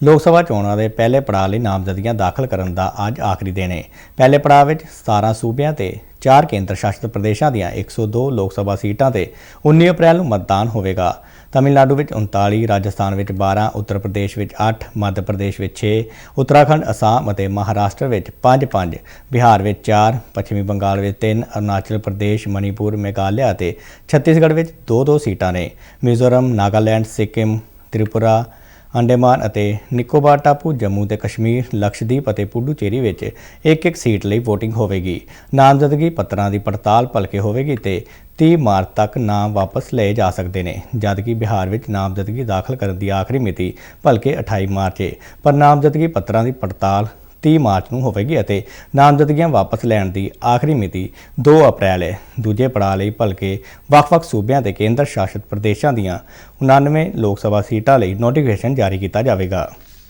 ਲੋਕ ਸਭਾ ਚੋਣਾਂ ਦੇ ਪਹਿਲੇ ਪੜਾਅ ਲਈ ਨਾਮਜ਼ਦਗੀਆਂ ਦਾਖਲ ਕਰਨ ਦਾ ਅੱਜ ਆਖਰੀ ਦਿਨ ਹੈ ਪਹਿਲੇ ਪੜਾਅ ਵਿੱਚ 17 ਸੂਬਿਆਂ ਤੇ 4 ਕੇਂਦਰ ਸ਼ਾਸਿਤ ਪ੍ਰਦੇਸ਼ਾਂ ਦੀਆਂ 102 ਲੋਕ ਸਭਾ ਸੀਟਾਂ ਤੇ 19 ਅਪ੍ਰੈਲ ਨੂੰ ਮਤਦਾਨ ਹੋਵੇਗਾ। ਤਮਿਲਨਾਡੂ ਵਿੱਚ 39 ਰਾਜਸਥਾਨ ਵਿੱਚ 12 ਉੱਤਰ ਪ੍ਰਦੇਸ਼ ਵਿੱਚ 8 ਮੱਧ ਪ੍ਰਦੇਸ਼ ਵਿੱਚ 6 ਉੱਤਰਾਖੰਡ, ਅਸਾਮ ਅਤੇ ਮਹਾਰਾਸ਼ਟਰ ਵਿੱਚ 5-5 ਬਿਹਾਰ ਵਿੱਚ 4 ਪੱਛਮੀ ਬੰਗਾਲ ਵਿੱਚ 3 ਅਰੁਣਾਚਲ ਪ੍ਰਦੇਸ਼, ਮਣੀਪੁਰ, ਮੇਘਾਲਿਆ ਅਤੇ ਛੱਤੀਸਗੜ੍ਹ ਵਿੱਚ 2-2 ਸੀਟਾਂ ਨੇ। ਮਿਜ਼ੋਰਮ, ਨਾਗਾਲੈਂਡ, ਸਿੱਕਿਮ, ਤ੍ਰਿਪੁਰਾ ਅੰਡੇਮਾਨ ਅਤੇ ਨਿਕੋਬਾਰ ਟਾਪੂ ਜੰਮੂ ਤੇ ਕਸ਼ਮੀਰ, ਲਕਸ਼ਦੀਪ ਅਤੇ ਪੁਡੂਚੇਰੀ ਵਿੱਚ ਇੱਕ ਇੱਕ ਸੀਟ ਲਈ VOTING ਹੋਵੇਗੀ। ਨਾਮਜ਼ਦਗੀ ਪੱਤਰਾਂ ਦੀ ਪੜਤਾਲ ਭਲਕੇ ਹੋਵੇਗੀ ਤੇ 30 ਮਾਰਚ ਤੱਕ ਨਾਮ ਵਾਪਸ ਲਏ ਜਾ ਸਕਦੇ ਨੇ, ਜਦਕਿ ਬਿਹਾਰ ਵਿੱਚ ਨਾਮਜ਼ਦਗੀ ਦਾਖਲ ਕਰਨ ਦੀ ਆਖਰੀ ਮਿਤੀ ਭਲਕੇ 28 ਮਾਰਚ ਹੈ ਪਰ ਨਾਮਜ਼ਦਗੀ ਪੱਤਰਾਂ ਦੀ ਪੜਤਾਲ 30 ਮਾਰਚ ਨੂੰ ਹੋਵੇਗੀ ਅਤੇ ਨਾਮਜ਼ਦਗੀਆਂ ਵਾਪਸ ਲੈਣ ਦੀ ਆਖਰੀ ਮਿਤੀ 2 ਅਪ੍ਰੈਲ ਹੈ। ਦੂਜੇ ਪੜਾਅ ਲਈ ਭਲਕੇ ਵੱਖ-ਵੱਖ ਸੂਬਿਆਂ ਤੇ ਕੇਂਦਰ ਸ਼ਾਸਿਤ ਪ੍ਰਦੇਸ਼ਾਂ ਦੀਆਂ 99 ਲੋਕ ਸਭਾ ਸੀਟਾਂ ਲਈ ਨੋਟੀਫਿਕੇਸ਼ਨ ਜਾਰੀ ਕੀਤਾ ਜਾਵੇਗਾ।